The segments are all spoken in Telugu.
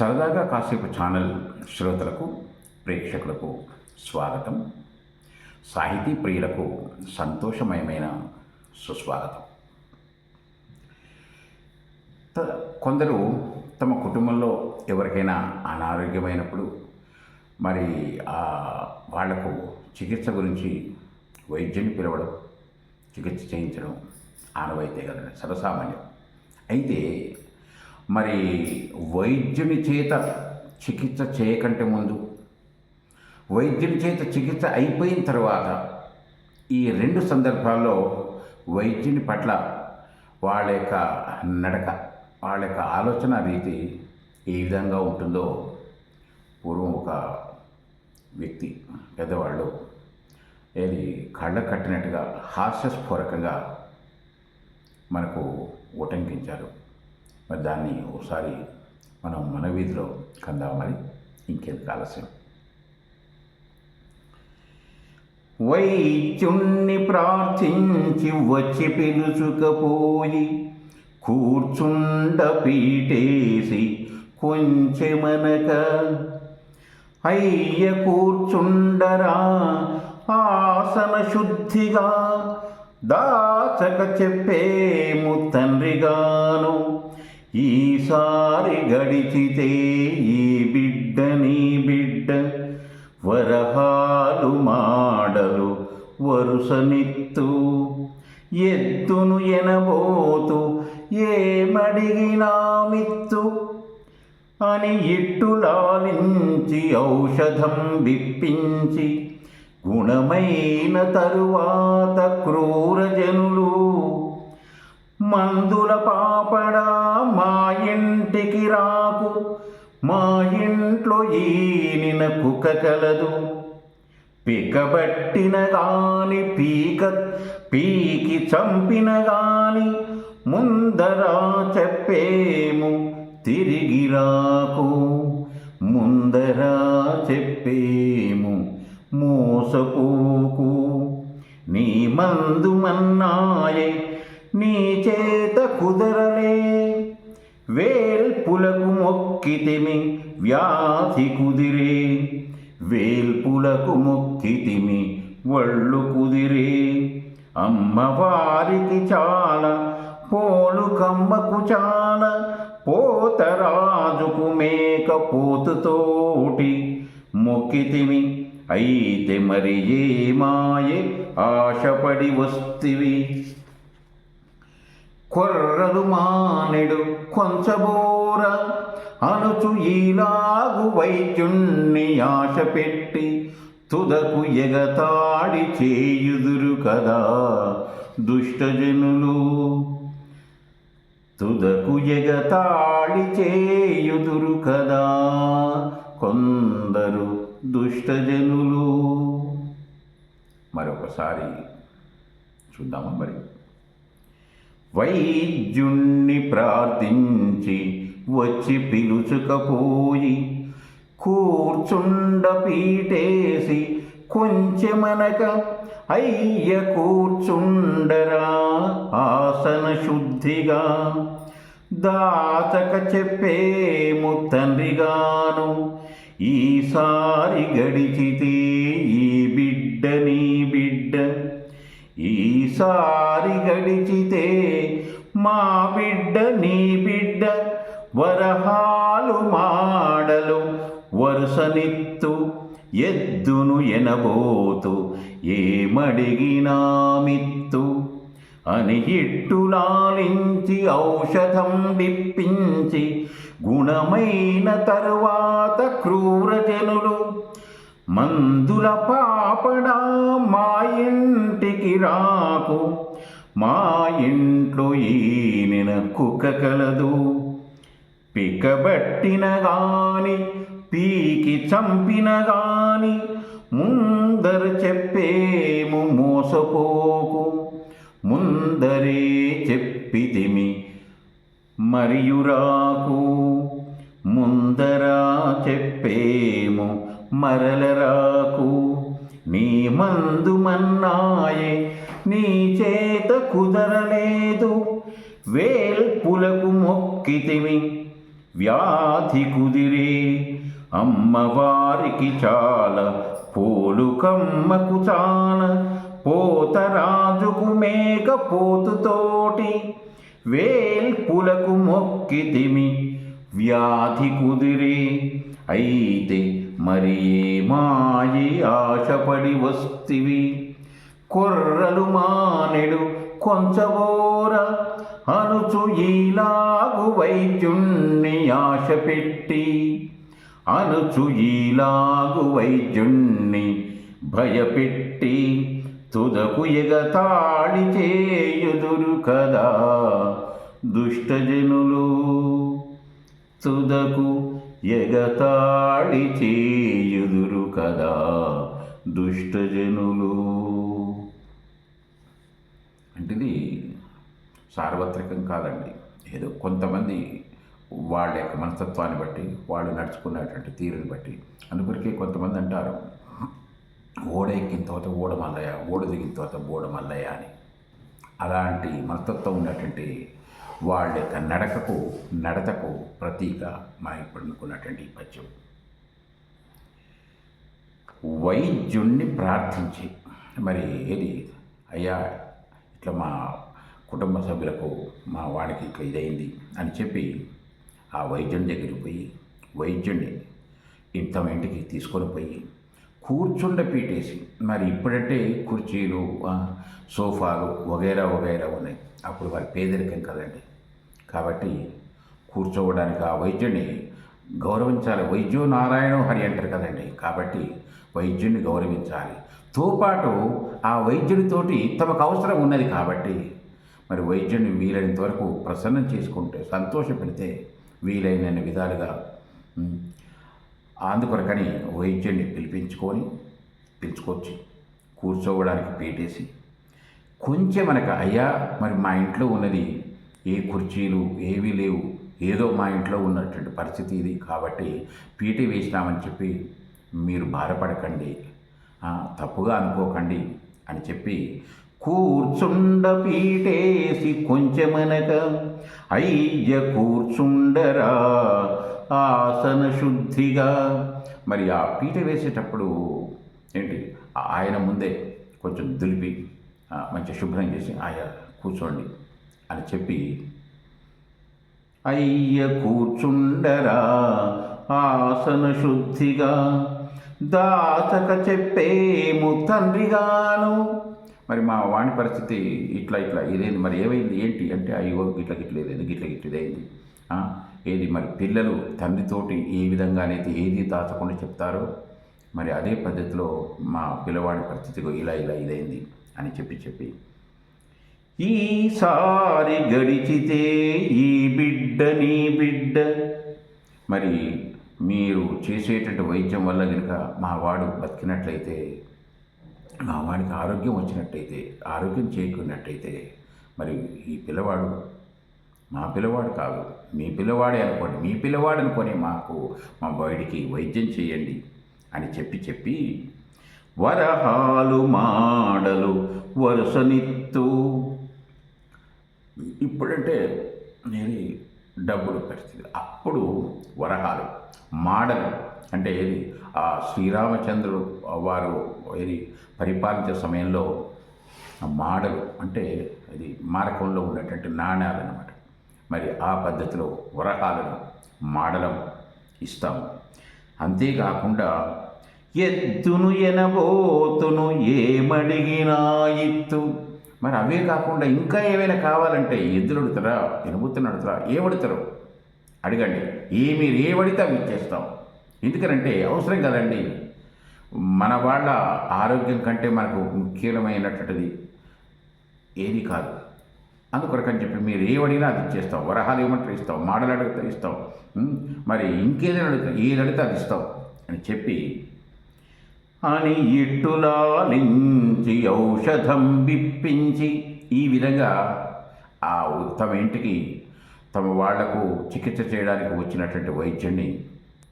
సరదాగా కాసేపు ఛానల్ శ్రోతలకు ప్రేక్షకులకు స్వాగతం. సాహితీ ప్రియులకు సంతోషమయమైన సుస్వాగతం. త- కొందరు తమ కుటుంబంలో ఎవరికైనా అనారోగ్యమైనప్పుడు మరి ఆ వాళ్ళకు చికిత్స గురించి వైద్యుని పిలవడం చికిత్స చేయించడం ఆనవాయితీ కదా సర్వసామాన్యం. అయితే మరి వైద్యుని చేత చికిత్స చేయకంటే ముందు వైద్యుని చేత చికిత్స అయిపోయిన తర్వాత ఈ రెండు సందర్భాల్లో వైద్యుని పట్ల వాళ్ళ యొక్క నడక వాళ్ళ యొక్క ఆలోచన రీతి ఏ విధంగా ఉంటుందో పూర్వం ఒక వ్యక్తి పెద్దవాళ్ళు ఏది కళ్ళ కట్టినట్టుగా హాస్యస్ఫూరకంగా మనకు ఉటంకించారు. మరి దాన్ని ఒకసారి మనం మన వీధిలో కందాం మరి. ఇంకెంత ఆలస్యం. వైద్యుణ్ణి ప్రార్థించి వచ్చి పిలుచుకపోయి కూర్చుండ పీటేసి కొంచెమనక. అయ్య కూర్చుండరా ఆసన శుద్ధిగా దాచక చెప్పేము తండ్రిగాను. ఈసారి గడిచితే ఈ బిడ్డ నీ బిడ్డ వరహాలు మాడలు వరుసనిత్తు ఎత్తును ఎనబోతు ఏమడిగినామిత్తు అని ఇట్టులాలించి ఔషధం విప్పించి గుణమైన తరువాత క్రూరజనులు మందుల పాపడా మా ఇంటికి రాకు. మా ఇంట్లో ఈనిన కుక్క కలదు. పికబట్టిన గాని పీక పీకి చంపిన గాని ముందరా చెప్పేము తిరిగి రాకు. ముందరా చెప్పేము మోసపోకు. నీ మందు మన్నాయే నీ చేత కుదరలే. వేల్పులకు మొక్కితిమి వ్యాధి కుదిరే. వేల్పులకు మొక్కితిమి ఒళ్ళు కుదిరే. అమ్మవారికి చాలా పోలు కమ్మకు చాలా పోతరాజుకు మేక పోతుతోటి మొక్కితిమి అయితే మరి ఏ మాయే ఆశపడి వస్తివి? కొర్రలు మానెడు కొంచబోర. అనుచు ఈలాగు వైద్యుణ్ణి ఆశ పెట్టి తుదకు ఎగతాడి చేయుదురు కదా దుష్టజనులు తుదకు ఎగతాడి చేయుదురు కదా కొందరు దుష్టజనులు మరొకసారి చూద్దామా మరి? వైద్యుణ్ణి ప్రార్థించి వచ్చి పిలుచుకపోయి కూర్చుండ పీటేసి కొంచెమనక అయ్య కూర్చుండరా ఆసన శుద్ధిగా. దాచక చెప్పేము తండ్రిగాను ఈసారి గడిచితే ఈ ఈసారి గడిచితే మా బిడ్డ నీ బిడ్డ వరహాలు మాడలు. వరుసనిత్తు ఎద్దును ఎనబోతు ఏమడిగినా మిత్తు. అని ఇట్టులాలించి ఔషధం విప్పించి గుణమైన తరువాత క్రూరజనులు మందుల పాపడా మా ఇంటికి రాకు. మా ఇంట్లో ఈనిన కుక్క కలదు పికబట్టిన గాని పీకి చంపిన గాని ముందర చెప్పేము మోసపోకు. ముందరే చెప్పితిమి మరియు రాకు ముందరా చెప్పేము మరలరాకు. నీ మందు మన్నాయే నీ చేత కుదరలేదు. వేల్పులకు మొక్కితిమి వ్యాధి కుదిరి. అమ్మవారికి చాలా పోలుకమ్మకు చాల. పోతరాజుకు మేక పోతుతోటి వేల్పులకు మొక్కితిమి వ్యాధి కుదిరే. అయితే మరి మాయి ఆశపడి వస్తివి? కొర్రలు మానెడు కొంచబోర అనుచు ఈలాగు వైద్యుణ్ణి ఆశ పెట్టి. అనుచు ఈలాగు వైద్యుణ్ణి భయపెట్టి తుదకు ఎగతాళి చేయుదురు కదా దుష్టజనులు తుదకు ఎగతాళి చేయుదురు కదా దుష్టజనులు అంటే ఇది సార్వత్రికం కాదండి. ఏదో కొంతమంది వాళ్ళ యొక్క మనస్తత్వాన్ని బట్టి వాళ్ళు నడుచుకున్నటువంటి తీరుని బట్టి. అందుకొరికే కొంతమంది అంటారు ఓడ ఎక్కిన తర్వాత ఓడ మల్లయ్య ఓడ దిగిన తర్వాత బోడ మల్లయ్య అని. అలాంటి మనస్తత్వం ఉన్నటువంటి వాళ్ళ యొక్క నడకకు నడతకు ప్రతీక మా ఇప్పుడు పద్యం. వైద్యుణ్ణి ప్రార్థించి. మరి ఏది? అయ్యా ఇట్లా మా కుటుంబ సభ్యులకు మా వాడికి ఇట్లా ఇదైంది అని చెప్పి ఆ వైద్యుని దగ్గరికి పోయి వైద్యుడిని ఇంత ఇంటికి తీసుకొని పోయి కూర్చుండ పీటేసి మరి ఇప్పుడంటే కుర్చీలు సోఫాలు వగైరా వగైరా ఉన్నాయి. అప్పుడు వారి పేదరికం కదండి. కాబట్టి కూర్చోవడానికి ఆ వైద్యుని గౌరవించాలి. వైద్యు నారాయణ హరి అంటారు కదండి. కాబట్టి వైద్యుని గౌరవించాలి. తోపాటు ఆ వైద్యుడితోటి తమకు అవసరం ఉన్నది కాబట్టి మరి వైద్యుడిని వీలైనంత వరకు ప్రసన్నం చేసుకుంటే సంతోషపెడితే వీలైన విధాలుగా అందుకొరకని వైద్యుడిని పిలిపించుకొని పిలుచుకొచ్చి కూర్చోవడానికి పీటేసి కొంచెం మనకు అయ్యా మరి మా ఇంట్లో ఉన్నది ఏ కుర్చీలు ఏవీ లేవు. ఏదో మా ఇంట్లో ఉన్నటువంటి పరిస్థితి ఇది. కాబట్టి పీటీ వేసినామని చెప్పి మీరు బాధపడకండి. తప్పుగా అనుకోకండి అని చెప్పి కూర్చుండ పీటేసి కొంచెమనక అయ్య కూర్చుండరా ఆసన శుద్ధిగా. మరి ఆ పీట వేసేటప్పుడు ఏంటి? ఆయన ముందే కొంచెం దులిపి మంచి శుభ్రం చేసి ఆయా కూర్చోండి. అని చెప్పి అయ్య కూర్చుండరా ఆసన శుద్ధిగా దాచక చెప్పేము తండ్రిగాను. మరి మా వాణి పరిస్థితి ఇట్లా ఇట్లా ఇదేంది? మరి ఏమైంది? ఏంటి? అంటే అయ్యో గిట్ల గిట్లేదండి గిట్ల గిట్లేదైంది ఏది మరి పిల్లలు తండ్రితోటి ఏ విధంగానైతే ఏది దాచకుండా చెప్తారో మరి అదే పద్ధతిలో మా పిల్లవాడి పరిస్థితిగా ఇలా ఇలా ఇదైంది? అని చెప్పి చెప్పి ఈసారి గడిచితే ఈ బిడ్డ నీ బిడ్డ. మరి మీరు చేసేటటువంటి వైద్యం వల్ల కనుక మా వాడు బతికినట్లయితే మా వాడికి ఆరోగ్యం వచ్చినట్టయితే ఆరోగ్యం చేకూరినట్టయితే మరి ఈ పిల్లవాడు మా పిల్లవాడు కాదు మీ పిల్లవాడే అనుకోండి మీ పిల్లవాడు అనుకొని మాకు మా వాడికి వైద్యం చేయండి అని చెప్పి చెప్పి వరహాలు మాడలు వరుసనిత్తు ఇప్పుడంటే నేను డబ్బులు పరిస్థితి. అప్పుడు వరహాలు మాడలు అంటే ఏది? ఆ శ్రీరామచంద్రుడు వారు ఏది? పరిపాలించే సమయంలో మాడలు అంటే అది మారకంలో ఉన్నటువంటి నాణ్యాలు అనమాట మరి ఆ పద్ధతిలో వరహాలను మాడలం ఇస్తాము. అంతేకాకుండా ఎత్తును ఎనబోతును ఏమడిగినా ఇత్తు మరి అవే కాకుండా ఇంకా ఏమైనా కావాలంటే ఎద్దులు అడుగుతారా ఎనుబుత్తుని అడుగుతారా ఏమడుతారు అడగండి. ఏ మీరు ఏమడితే అవి ఇచ్చేస్తాం. ఎందుకనంటే అవసరం కదండి. మన వాళ్ళ ఆరోగ్యం కంటే మనకు ముఖ్యమైనటువంటిది ఏది కాదు. అందుకొరకని చెప్పి మీరు ఏమడిగినా అది ఇచ్చేస్తాం. వరహాలు ఏమంటారు ఇస్తాం. మాడలు అడిగితే ఇస్తాం మరి ఇంకేదైనా అడుగుతా ఏది అడిగితే అది ఇస్తాం అని చెప్పి అని ఇట్టులాలించి ఔషధం విప్పించి ఈ విధంగా ఆ తమ ఇంటికి తమ వాళ్ళకు చికిత్స చేయడానికి వచ్చినటువంటి వైద్యుడిని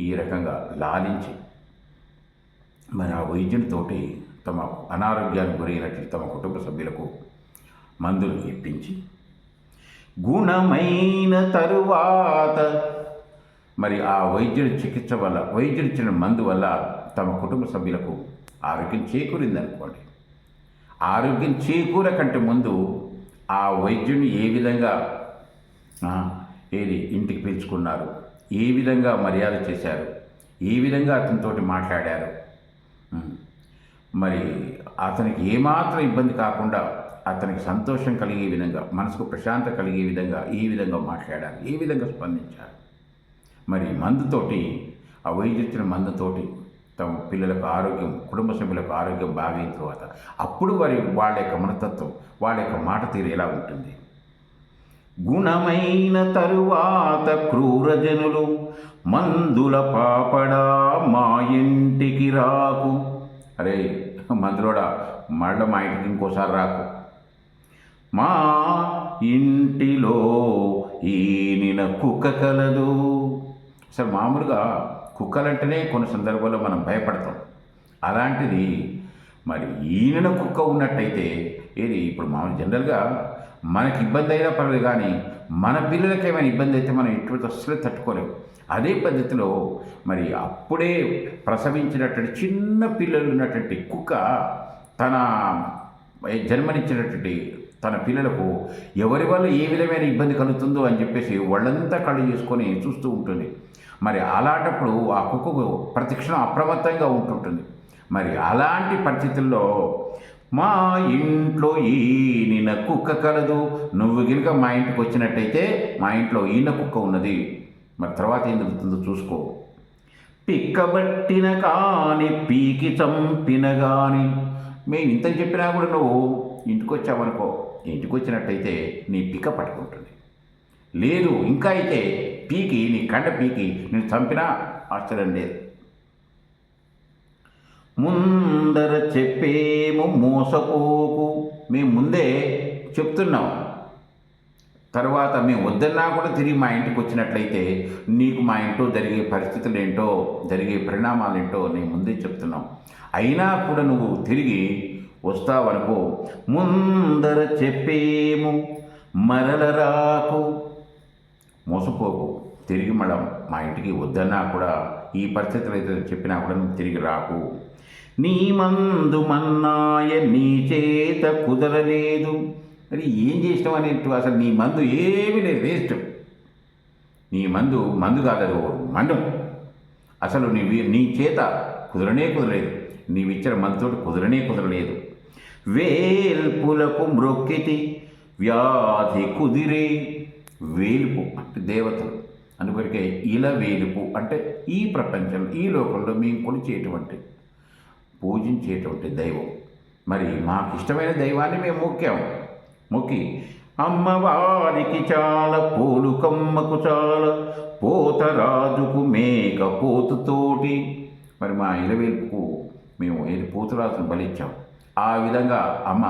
ఈ రకంగా లాలించి మరి ఆ వైద్యునితోటి తమ అనారోగ్యానికి గురైనటువంటి తమ కుటుంబ సభ్యులకు మందులు ఇప్పించి గుణమైన తరువాత మరి ఆ వైద్యుడి చికిత్స వల్ల వైద్యుడిచ్చిన మందు వల్ల తమ కుటుంబ సభ్యులకు ఆరోగ్యం చేకూరింది అనుకోండి ఆరోగ్యం చేకూర కంటే ముందు ఆ వైద్యుని ఏ విధంగా ఏది ఇంటికి పిలుచుకున్నారు ఏ విధంగా మర్యాద చేశారు ఏ విధంగా అతనితోటి మాట్లాడారు మరి అతనికి ఏమాత్రం ఇబ్బంది కాకుండా అతనికి సంతోషం కలిగే విధంగా మనసుకు ప్రశాంత కలిగే విధంగా ఏ విధంగా మాట్లాడారు ఏ విధంగా స్పందించారు. మరి మందుతోటి ఆ వైద్యుచ్చిన మందుతోటి తమ పిల్లలకు ఆరోగ్యం కుటుంబ సభ్యులకు ఆరోగ్యం బాగైన తర్వాత అప్పుడు వారి వాళ్ళ యొక్క మనతత్వం వాళ్ళ యొక్క మాట తీరు ఎలా ఉంటుంది? గుణమైన తరువాత క్రూరజనులు మందుల పాపడా మా ఇంటికి రాకు. అరే మందులోడా మళ్ళీ మా ఇంటికి ఇంకోసారి రాకు. మా ఇంటిలో ఈనిన కుక్క కలదు. అసలు మామూలుగా కుక్కలంటేనే కొన్ని సందర్భాల్లో మనం భయపడతాం. అలాంటిది మరి ఈయన కుక్క ఉన్నట్టయితే ఏది? ఇప్పుడు మామూలు జనరల్గా మనకి ఇబ్బంది అయినా పర్లేదు కానీ మన పిల్లలకి ఏమైనా ఇబ్బంది అయితే మనం ఎటువంటి అస్సలు తట్టుకోలేము అదే పద్ధతిలో మరి అప్పుడే ప్రసవించినటువంటి చిన్న పిల్లలు ఉన్నటువంటి కుక్క తన జన్మనిచ్చినటువంటి తన పిల్లలకు ఎవరి వల్ల ఏ విధమైన ఇబ్బంది కలుగుతుందో అని చెప్పేసి వాళ్ళంతా కళ్ళు చేసుకొని చూస్తూ ఉంటుంది. మరి అలాంటప్పుడు ఆ కుక్కకు ప్రతిక్షణం అప్రమత్తంగా ఉంటుంటుంది. మరి అలాంటి పరిస్థితుల్లో మా ఇంట్లో ఈనిన కుక్క కలదు. నువ్వు గినుక మా ఇంటికి వచ్చినట్టయితే మా ఇంట్లో ఈయన కుక్క ఉన్నది. మరి తర్వాత ఏం జరుగుతుందో చూసుకో. పిక్కబట్టిన కాని పీకి చంపిన కానీ మేము ఇంత చెప్పినా కూడా నువ్వు ఇంటికి వచ్చావనుకో ఇంటికి వచ్చినట్టయితే నీ పిక పట్టుకుంటుంది. లేదు ఇంకా అయితే పీకి నీ కండ పీకి నేను చంపినా ఆశ్చర్యం లేదు. ముందర చెప్పేము మోసపోకు. మేము ముందే చెప్తున్నాం. తర్వాత మేము వద్దన్నా కూడా తిరిగి మా ఇంటికి వచ్చినట్లయితే నీకు మా ఇంట్లో జరిగే పరిస్థితులు ఏంటో జరిగే పరిణామాలు ఏంటో నేను ముందే చెప్తున్నాం. అయినా కూడా నువ్వు తిరిగి వస్తావనుకో ముందర చెప్పేము మరల రాకు. మోసపోకు. తిరిగి మళ్ళా మా ఇంటికి వద్దన్నా కూడా ఈ పరిస్థితులు అయితే చెప్పినా కూడా నువ్వు తిరిగి రాకు. నీ మందు మన్నాయ నీ చేత కుదరలేదు. మరి ఏం చేసినావు అనేట్టు అసలు నీ మందు ఏమీ లేదు వేస్ట్. నీ మందు మందు కాదు అది మండం అసలు నీ నీ చేత కుదరనే కుదరలేదు. నీవిచ్చిన మందుతోటి కుదరనే కుదరలేదు. వేల్పులకు మ్రొక్కితి వ్యాధి కుదిరే. వేలుపు అంటే దేవతలు. అందుకొరికే ఇలా వేలుపు అంటే ఈ ప్రపంచంలో ఈ లోకంలో మేము కొలిచేటువంటి పూజించేటువంటి దైవం. మరి మాకు ఇష్టమైన దైవాన్ని మేము మొక్కాము మొక్కి అమ్మవారికి చాలా పోలు కమ్మకు చాలా పోతరాజుకు మేక పోతుతోటి మరి మా ఇలవేల్పుకు మేము ఏది పోతురాజును బలిచ్చాం. ఆ విధంగా అమ్మ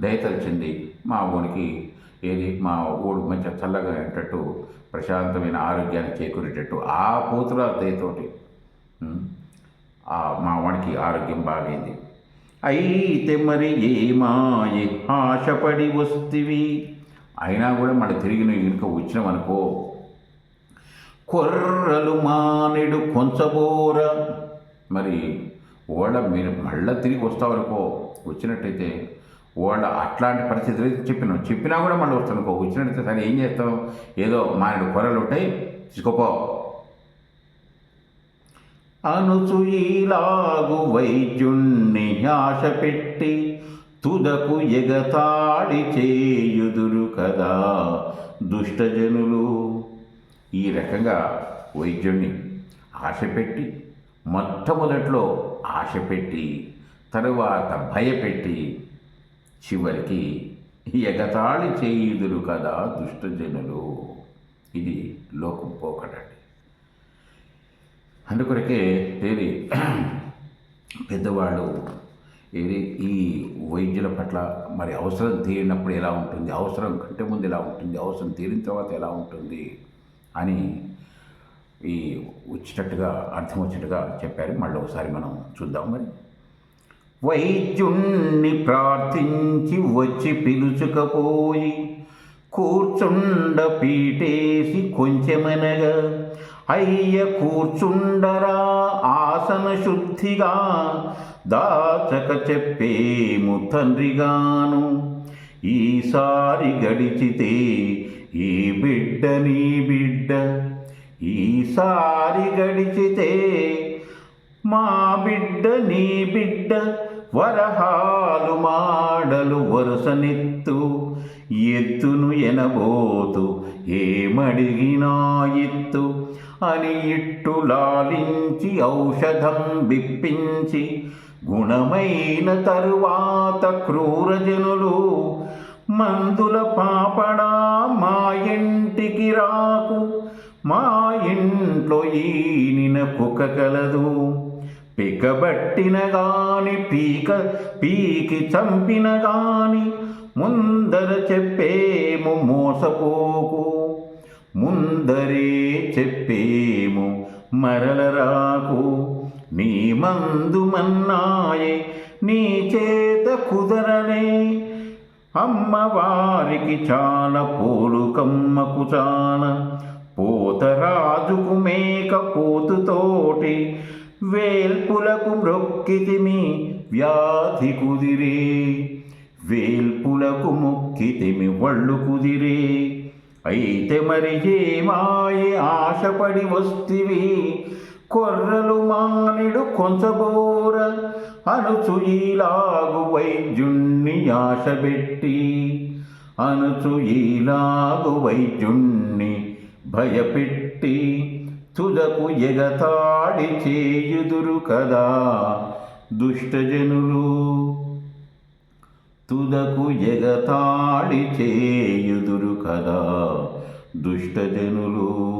దయతలిచింది మా ఊనికి ఏది మా ఊడు మంచిగా చల్లగా అయ్యేటట్టు ప్రశాంతమైన ఆరోగ్యాన్ని చేకూరేటట్టు ఆ పోతురాజు దయతోటి ఆ మా వాడికి ఆరోగ్యం బాగైంది. అయితే మరి ఏమాయి ఆశపడి వస్తివి? అయినా కూడా మన తిరిగి నువ్వు ఇంకా వచ్చినావనుకో కొర్రలు మానెడు కొంచబోర. మరి వాళ్ళ మీరు మళ్ళీ తిరిగి వస్తావనుకో వచ్చినట్టయితే వాళ్ళ అట్లాంటి పరిస్థితులు అయితే చెప్పినాం చెప్పినా కూడా మళ్ళీ వస్తానుకో వచ్చినట్టయితే సరే ఏం చేస్తాం ఏదో మా ఆయన కొరలు ఉంటాయి తీసుకోపో. అనుచు వైద్యుణ్ణి ఆశ పెట్టి తుదకు ఎగతాడి చేయుదురు కదా దుష్టజనులు. ఈ రకంగా వైద్యుణ్ణి ఆశ పెట్టి మొట్టమొదట్లో ఆశ పెట్టి తరువాత భయపెట్టి చివరికి ఎగతాళి చేయుదురు కదా దుష్టజనులు. ఇది లోకం పోకడండి. అందుకొరకే ఏది? పెద్దవాళ్ళు ఏది? ఈ వైద్యుల పట్ల మరి అవసరం తీరినప్పుడు ఎలా ఉంటుంది? అవసరం కంటే ముందు ఎలా ఉంటుంది? అవసరం తీరిన తర్వాత ఎలా ఉంటుంది? అని ఈ వచ్చినట్టుగా అర్థం వచ్చినట్టుగా చెప్పారు. మళ్ళీ ఒకసారి మనం చూద్దాం మరి. వైద్యుణ్ణి ప్రార్థించి వచ్చి పిలుచుకపోయి కూర్చుండ పీటేసి కొంచెమనగా అయ్య కూర్చుండరా ఆసన శుద్ధిగా దాచక చెప్పేము తండ్రిగాను. ఈసారి గడిచితే ఈ బిడ్డ నీ బిడ్డ. ఈసారి గడిచితే మా బిడ్డ నీ బిడ్డ వరహాలు మాడలు వరుసనెత్తు ఎత్తును ఎనబోతు ఏమడిగినా ఎత్తు అని ఇట్టు లాలించి ఔషధం బిప్పించి గుణమైన తరువాత క్రూరజనులు మందుల పాపడా మా ఇంటికి రాకు. మా ఇంట్లో ఈనిన కుక్క కలదు. పికబట్టిన గాని పీక పీకి చంపిన గాని ముందర చెప్పేము మోసపోకు. ముందరే చెప్పేము మరలరాకు నీ మందు మన్నాయే నీ చేత కుదరనే అమ్మవారికి చాలా పోలుకమ్మకు చాలా. పూతరాజుకు మేక పోతుతోటి వేల్పులకు మ్రొక్కితిమి వ్యాధి కుదిరే. వేల్పులకు మొక్కితిమి వళ్ళు కుదిరే. అయితే మరి ఏమాయే ఆశపడి వస్తివి? కొర్రలు మానిడు కొంచబోర అనుచు ఈలాగు వైద్యుణ్ణి ఆశబెట్టి అనుచు ఈలాగు వైద్యుణ్ణి భయపెట్టి తుదకు ఎగతాడి చేయుదురు కదా దుష్టజనులు. తుదకు ఎగతాడి చేయుదురు కదా దుష్టజనులు.